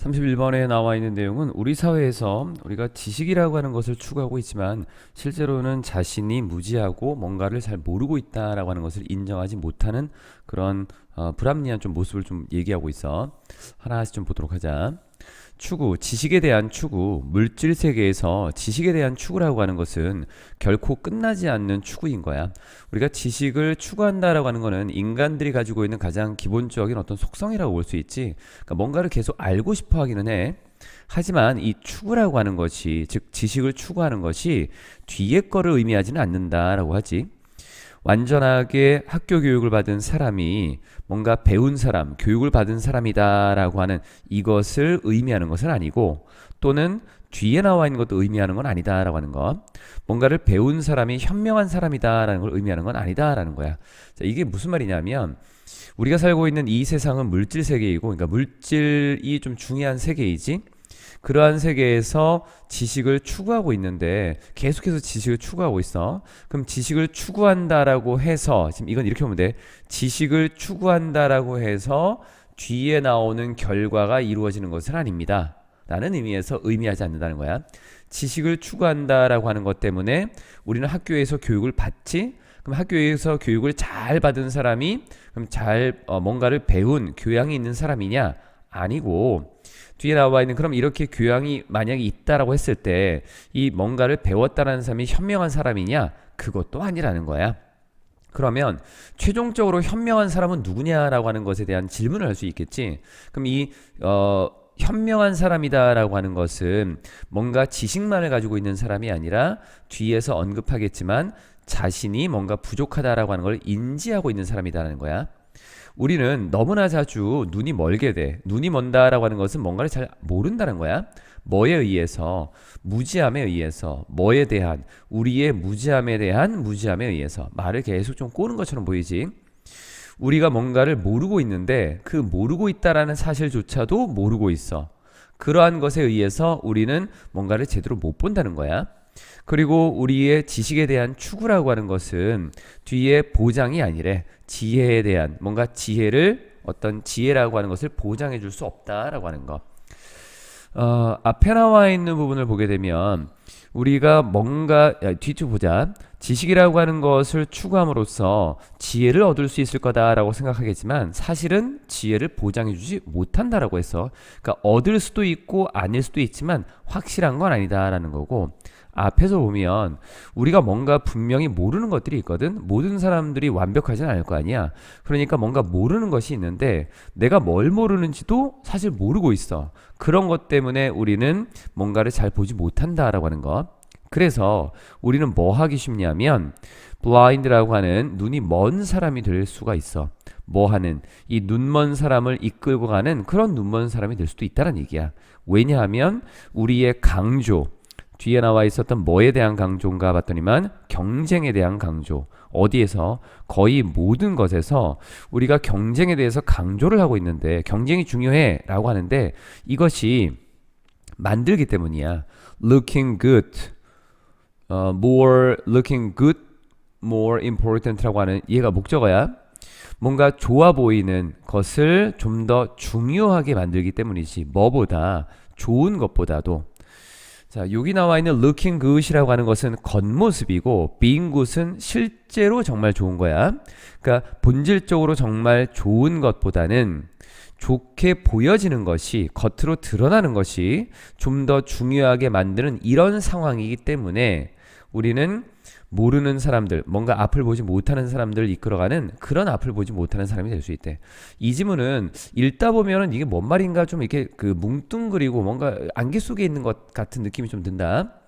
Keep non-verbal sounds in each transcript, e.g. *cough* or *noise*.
31번에 나와 있는 내용은 우리 사회에서 우리가 지식이라고 하는 것을 추구하고 있지만 실제로는 자신이 무지하고 뭔가를 잘 모르고 있다라고 하는 것을 인정하지 못하는 그런 어, 불합리한 좀 모습을 좀 얘기하고 있어. 하나씩 좀 보도록 하자. 추구, 지식에 대한 추구, 물질 세계에서 지식에 대한 추구라고 하는 것은 결코 끝나지 않는 추구인 거야. 우리가 지식을 추구한다라고 하는 거는 인간들이 가지고 있는 가장 기본적인 어떤 속성이라고 볼 수 있지. 그러니까 뭔가를 계속 알고 싶어 하기는 해. 하지만 이 추구라고 하는 것이, 즉 지식을 추구하는 것이 뒤에 거를 의미하지는 않는다라고 하지. 완전하게 학교 교육을 받은 사람이 뭔가 배운 사람, 교육을 받은 사람이다라고 하는 이것을 의미하는 것은 아니고 또는 뒤에 나와 있는 것도 의미하는 건 아니다라고 하는 것. 뭔가를 배운 사람이 현명한 사람이다라는 걸 의미하는 건 아니다라는 거야. 자, 이게 무슨 말이냐면 우리가 살고 있는 이 세상은 물질 세계이고 그러니까 물질이 좀 중요한 세계이지. 그러한 세계에서 지식을 추구하고 있는데 계속해서 지식을 추구하고 있어. 그럼 지식을 추구한다라고 해서 지금 이건 이렇게 보면 돼. 지식을 추구한다라고 해서 뒤에 나오는 결과가 이루어지는 것은 아닙니다. 라는 의미에서 의미하지 않는다는 거야. 지식을 추구한다라고 하는 것 때문에 우리는 학교에서 교육을 받지. 그럼 학교에서 교육을 잘 받은 사람이 그럼 잘 어, 뭔가를 배운 교양이 있는 사람이냐? 아니고 뒤에 나와 있는 그럼 이렇게 교양이 만약에 있다라고 했을 때 이 뭔가를 배웠다라는 사람이 현명한 사람이냐? 그것도 아니라는 거야. 그러면 최종적으로 현명한 사람은 누구냐라고 하는 것에 대한 질문을 할 수 있겠지. 그럼 이 어, 현명한 사람이다라고 하는 것은 뭔가 지식만을 가지고 있는 사람이 아니라 뒤에서 언급하겠지만 자신이 뭔가 부족하다라고 하는 걸 인지하고 있는 사람이다라는 거야. 우리는 너무나 자주 눈이 멀게 돼. 눈이 먼다라고 하는 것은 뭔가를 잘 모른다는 거야. 뭐에 의해서 무지함에 의해서 뭐에 대한 우리의 무지함에 대한 무지함에 의해서 말을 계속 좀 꼬는 것처럼 보이지. 우리가 뭔가를 모르고 있는데 그 모르고 있다라는 사실조차도 모르고 있어. 그러한 것에 의해서 우리는 뭔가를 제대로 못 본다는 거야. 그리고 우리의 지식에 대한 추구라고 하는 것은 뒤에 보장이 아니래. 지혜에 대한 뭔가 지혜를 어떤 지혜라고 하는 것을 보장해 줄 수 없다라고 하는 거. 어, 앞에 나와 있는 부분을 보게 되면 우리가 뭔가 야, 뒤쪽 보자. 지식이라고 하는 것을 추구함으로써 지혜를 얻을 수 있을 거다라고 생각하겠지만 사실은 지혜를 보장해 주지 못한다라고 해서 그러니까 얻을 수도 있고 아닐 수도 있지만 확실한 건 아니다라는 거고 앞에서 보면 우리가 뭔가 분명히 모르는 것들이 있거든. 모든 사람들이 완벽하진 않을 거 아니야. 그러니까 뭔가 모르는 것이 있는데 내가 뭘 모르는지도 사실 모르고 있어. 그런 것 때문에 우리는 뭔가를 잘 보지 못한다라고 하는 것. 그래서 우리는 뭐 하기 쉽냐면 blind라고 하는 눈이 먼 사람이 될 수가 있어. 뭐 하는 이 눈 먼 사람을 이끌고 가는 그런 눈 먼 사람이 될 수도 있다는 얘기야. 왜냐하면 우리의 강조 뒤에 나와 있었던 뭐에 대한 강조인가 봤더니만 경쟁에 대한 강조. 어디에서 거의 모든 것에서 우리가 경쟁에 대해서 강조를 하고 있는데 경쟁이 중요해라고 하는데 이것이 만들기 때문이야. looking good, 어, more looking good, more important라고 하는 얘가 목적어야. 뭔가 좋아 보이는 것을 좀 더 중요하게 만들기 때문이지. 뭐보다 좋은 것보다도 자, 여기 나와 있는 looking good이라고 하는 것은 겉모습이고 being good은 실제로 정말 좋은 거야. 그러니까 본질적으로 정말 좋은 것보다는 좋게 보여지는 것이 겉으로 드러나는 것이 좀 더 중요하게 만드는 이런 상황이기 때문에 우리는 모르는 사람들, 뭔가 앞을 보지 못하는 사람들을 이끌어가는 그런 앞을 보지 못하는 사람이 될 수 있대. 이 지문은 읽다 보면은 이게 뭔 말인가 좀 이렇게 그 뭉뚱그리고 뭔가 안개 속에 있는 것 같은 느낌이 좀 든다.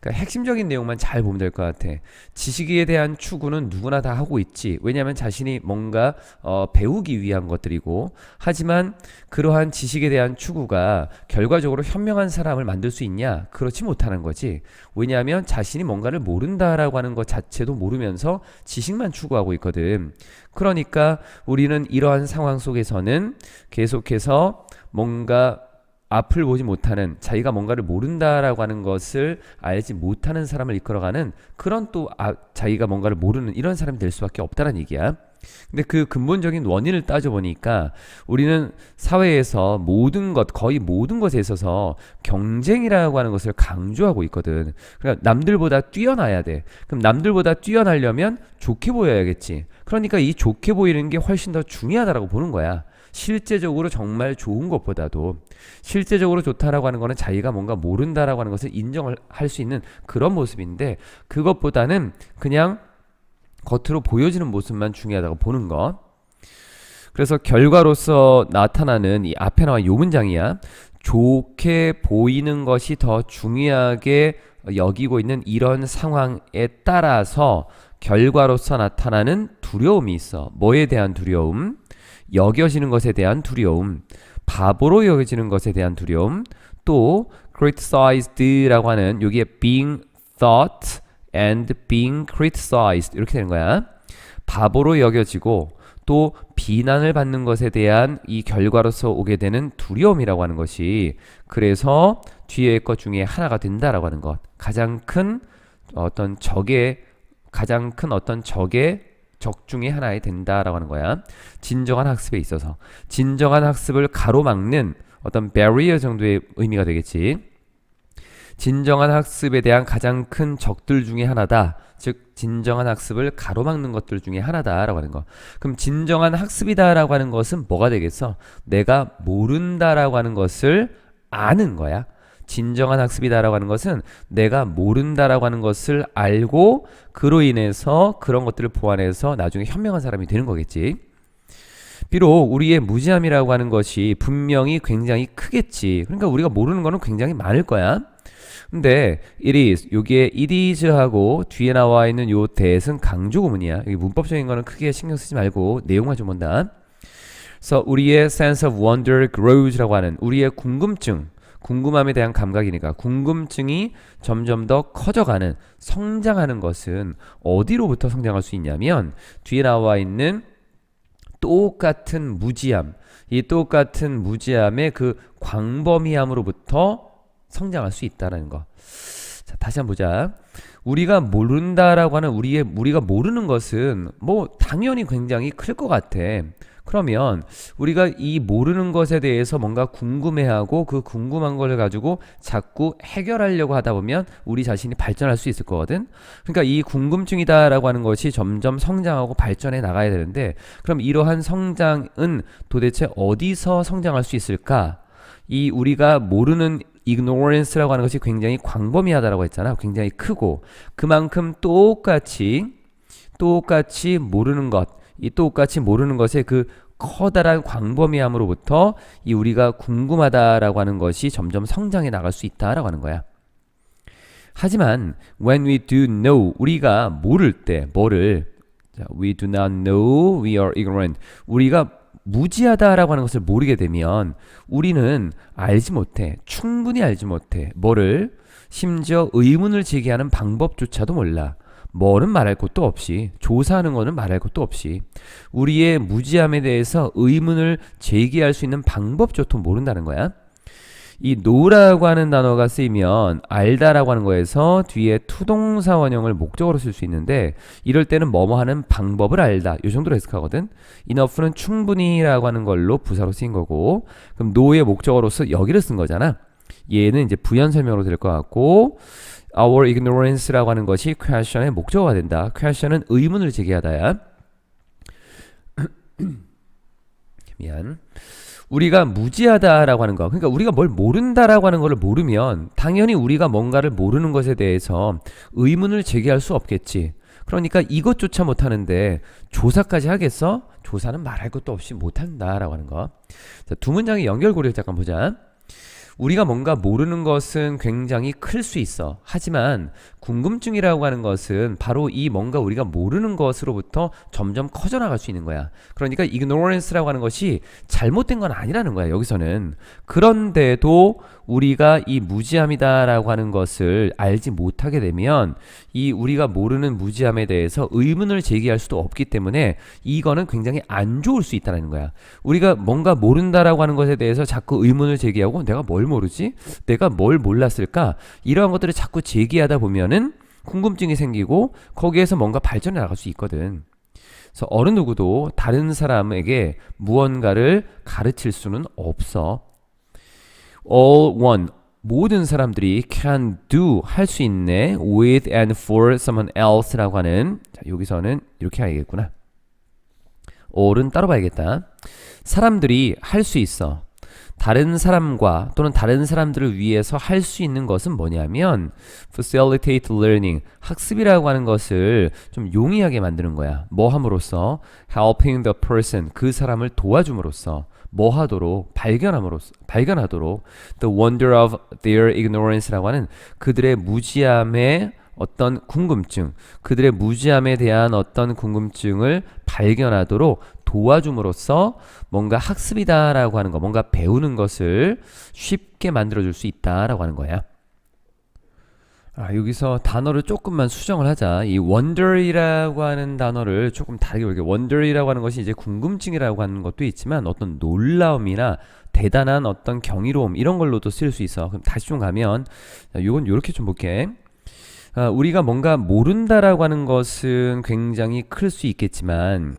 그러니까 핵심적인 내용만 잘 보면 될 것 같아. 지식에 대한 추구는 누구나 다 하고 있지. 왜냐하면 자신이 뭔가 어, 배우기 위한 것들이고, 하지만 그러한 지식에 대한 추구가 결과적으로 현명한 사람을 만들 수 있냐? 그렇지 못하는 거지. 왜냐하면 자신이 뭔가를 모른다라고 하는 것 자체도 모르면서 지식만 추구하고 있거든. 그러니까 우리는 이러한 상황 속에서는 계속해서 뭔가 앞을 보지 못하는 자기가 뭔가를 모른다라고 하는 것을 알지 못하는 사람을 이끌어가는 그런 또 아, 자기가 뭔가를 모르는 이런 사람이 될 수밖에 없다는 얘기야. 근데 그 근본적인 원인을 따져보니까 우리는 사회에서 모든 것, 거의 모든 것에 있어서 경쟁이라고 하는 것을 강조하고 있거든. 그러니까 남들보다 뛰어나야 돼. 그럼 남들보다 뛰어나려면 좋게 보여야겠지. 그러니까 이 좋게 보이는 게 훨씬 더 중요하다라고 보는 거야. 실제적으로 정말 좋은 것보다도 실제적으로 좋다라고 하는 거는 자기가 뭔가 모른다라고 하는 것을 인정을 할 수 있는 그런 모습인데 그것보다는 그냥 겉으로 보여지는 모습만 중요하다고 보는 것. 그래서 결과로서 나타나는 이 앞에 나와 요 문장이야. 좋게 보이는 것이 더 중요하게 여기고 있는 이런 상황에 따라서 결과로서 나타나는 두려움이 있어. 뭐에 대한 두려움? 여겨지는 것에 대한 두려움. 바보로 여겨지는 것에 대한 두려움. 또 criticized라고 하는 여기에 being thought and being criticized 이렇게 되는 거야. 바보로 여겨지고 또 비난을 받는 것에 대한 이 결과로서 오게 되는 두려움이라고 하는 것이 그래서 뒤에 것 중에 하나가 된다라고 하는 것. 가장 큰 어떤 적의 가장 큰 어떤 적의 적 중에 하나에 된다라고 하는 거야. 진정한 학습에 있어서 진정한 학습을 가로막는 어떤 barrier 정도의 의미가 되겠지. 진정한 학습에 대한 가장 큰 적들 중에 하나다. 즉 진정한 학습을 가로막는 것들 중에 하나다라고 하는 거. 그럼 진정한 학습이다라고 하는 것은 뭐가 되겠어? 내가 모른다라고 하는 것을 아는 거야. 진정한 학습이다라고 하는 것은 내가 모른다라고 하는 것을 알고 그로 인해서 그런 것들을 보완해서 나중에 현명한 사람이 되는 거겠지. 비록 우리의 무지함이라고 하는 것이 분명히 굉장히 크겠지. 그러니까 우리가 모르는 거는 굉장히 많을 거야. 근데 it is 여기에 it is하고 뒤에 나와 있는 요 that은 강조 구문이야. 여기 문법적인 거는 크게 신경 쓰지 말고 내용만 좀 본다. 그래서 우리의 sense of wonder grows라고 하는 우리의 궁금증, 궁금함에 대한 감각이니까 궁금증이 점점 더 커져가는 성장하는 것은 어디로부터 성장할 수 있냐면 뒤에 나와 있는 똑같은 무지함, 이 똑같은 무지함의 그 광범위함으로부터 성장할 수 있다는 거. 자, 다시 한번 보자. 우리가 모른다라고 하는 우리의 우리가 모르는 것은 뭐 당연히 굉장히 클 것 같아. 그러면 우리가 이 모르는 것에 대해서 뭔가 궁금해하고 그 궁금한 걸 가지고 자꾸 해결하려고 하다 보면 우리 자신이 발전할 수 있을 거거든. 그러니까 이 궁금증이다라고 하는 것이 점점 성장하고 발전해 나가야 되는데 그럼 이러한 성장은 도대체 어디서 성장할 수 있을까? 이 우리가 모르는 ignorance라고 하는 것이 굉장히 광범위하다라고 했잖아. 굉장히 크고 그만큼 똑같이 똑같이 모르는 것, 이 똑같이 모르는 것의 그 커다란 광범위함으로부터 이 우리가 궁금하다라고 하는 것이 점점 성장해 나갈 수 있다라고 하는 거야. 하지만 when we do know 우리가 모를 때 뭐를 자, we do not know we are ignorant 우리가 무지하다라고 하는 것을 모르게 되면 우리는 알지 못해. 충분히 알지 못해. 뭐를? 심지어 의문을 제기 하는 방법조차도 몰라. 뭐는 말할 것도 없이, 조사하는 거는 말할 것도 없이, 우리의 무지함에 대해서 의문을 제기할 수 있는 방법조차 모른다는 거야. 이 know라고 하는 단어가 쓰이면 알다라고 하는 거에서 뒤에 투동사 원형을 목적으로 쓸 수 있는데 이럴 때는 뭐뭐 하는 방법을 알다. 이 정도로 해석하거든. enough는 충분히라고 하는 걸로 부사로 쓰인 거고 그럼 know의 목적어로서 여기를 쓴 거잖아. 얘는 이제 부연 설명으로 될 것 같고 our ignorance라고 하는 것이 question의 목적어가 된다. question은 의문을 제기하다야. *clears throat* 미안 우리가 무지하다라고 하는 거. 그러니까 우리가 뭘 모른다라고 하는 것을 모르면 당연히 우리가 뭔가를 모르는 것에 대해서 의문을 제기할 수 없겠지. 그러니까 이것조차 못하는데 조사까지 하겠어? 조사는 말할 것도 없이 못한다라고 하는 거. 자, 두 문장의 연결고리를 잠깐 보자. 우리가 뭔가 모르는 것은 굉장히 클 수 있어. 하지만 궁금증이라고 하는 것은 바로 이 뭔가 우리가 모르는 것으로부터 점점 커져나갈 수 있는 거야. 그러니까 ignorance라고 하는 것이 잘못된 건 아니라는 거야. 여기서는. 그런데도 우리가 이 무지함이다라고 하는 것을 알지 못하게 되면 이 우리가 모르는 무지함에 대해서 의문을 제기할 수도 없기 때문에 이거는 굉장히 안 좋을 수 있다는 거야. 우리가 뭔가 모른다라고 하는 것에 대해서 자꾸 의문을 제기하고 내가 뭘 모르지? 내가 뭘 몰랐을까? 이러한 것들을 자꾸 제기하다 보면은 궁금증이 생기고 거기에서 뭔가 발전해 나갈 수 있거든. 그래서 어느 누구도 다른 사람에게 무언가를 가르칠 수는 없어. All one 모든 사람들이 can do 할 수 있네 with and for someone else라고 하는 자, 여기서는 이렇게 알겠구나. all은 따로 봐야겠다. 사람들이 할 수 있어. 다른 사람과 또는 다른 사람들을 위해서 할 수 있는 것은 뭐냐면 facilitate learning 학습이라고 하는 것을 좀 용이하게 만드는 거야. 뭐 함으로써? helping the person 그 사람을 도와줌으로써 뭐 하도록? 발견함으로써 발견하도록. the wonder of their ignorance라고 하는 그들의 무지함의 어떤 궁금증, 그들의 무지함에 대한 어떤 궁금증을 발견하도록 도와줌으로써 뭔가 학습이다라고 하는 거, 뭔가 배우는 것을 쉽게 만들어줄 수 있다라고 하는 거야. 아, 여기서 단어를 조금만 수정을 하자. 이 wonder이라고 하는 단어를 조금 다르게 볼게요. wonder이라고 하는 것이 이제 궁금증이라고 하는 것도 있지만 어떤 놀라움이나 대단한 어떤 경이로움 이런 걸로도 쓰일 수 있어. 그럼 다시 좀 가면 자, 요건 요렇게 좀 볼게. 아, 우리가 뭔가 모른다라고 하는 것은 굉장히 클 수 있겠지만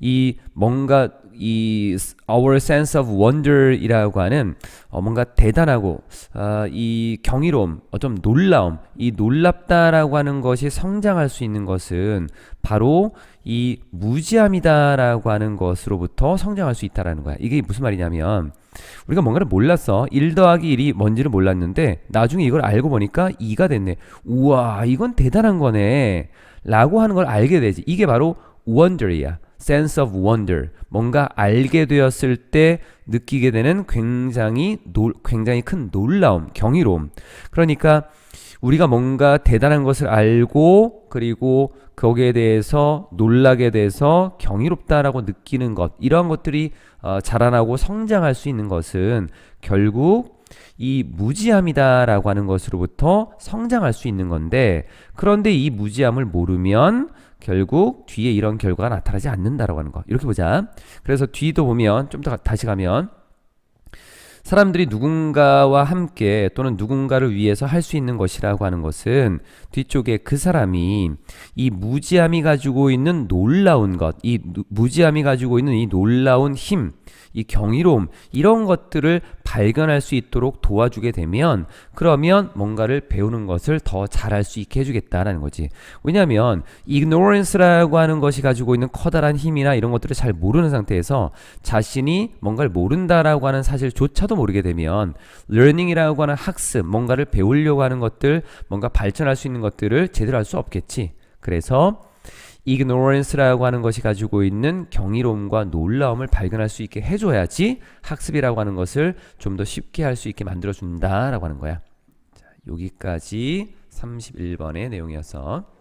이 뭔가 이 our sense of wonder이라고 하는 어, 뭔가 대단하고 아, 이 경이로움, 어, 좀 놀라움, 이 놀랍다라고 하는 것이 성장할 수 있는 것은 바로 이 무지함이다라고 하는 것으로부터 성장할 수 있다라는 거야. 이게 무슨 말이냐면 우리가 뭔가를 몰랐어. 1 더하기 1이 뭔지를 몰랐는데 나중에 이걸 알고 보니까 2가 됐네. 우와, 이건 대단한 거네. 라고 하는 걸 알게 되지. 이게 바로 wonder이야. Sense of wonder. 뭔가 알게 되었을 때 느끼게 되는 굉장히 놀, 굉장히 큰 놀라움, 경이로움. 그러니까 우리가 뭔가 대단한 것을 알고 그리고 거기에 대해서 놀라게 돼서 경이롭다라고 느끼는 것 이러한 것들이 어, 자라나고 성장할 수 있는 것은 결국 이 무지함이다라고 하는 것으로부터 성장할 수 있는 건데 그런데 이 무지함을 모르면 결국 뒤에 이런 결과가 나타나지 않는다라고 하는 거. 이렇게 보자. 그래서 뒤도 보면 좀 더 다시 가면 사람들이 누군가와 함께 또는 누군가를 위해서 할 수 있는 것이라고 하는 것은 뒤쪽에 그 사람이 이 무지함이 가지고 있는 놀라운 것, 이 누- 무지함이 가지고 있는 이 놀라운 힘, 이 경이로움, 이런 것들을 발견할 수 있도록 도와주게 되면 그러면 뭔가를 배우는 것을 더 잘할 수 있게 해주겠다라는 거지. 왜냐하면 ignorance라고 하는 것이 가지고 있는 커다란 힘이나 이런 것들을 잘 모르는 상태에서 자신이 뭔가를 모른다라고 하는 사실조차도 모르게 되면 learning이라고 하는 학습, 뭔가를 배우려고 하는 것들, 뭔가 발전할 수 있는 것들을 제대로 할 수 없겠지. 그래서 ignorance라고 하는 것이 가지고 있는 경이로움과 놀라움을 발견할 수 있게 해줘야지 학습이라고 하는 것을 좀 더 쉽게 할 수 있게 만들어준다라고 하는 거야. 자, 여기까지 31번의 내용이어서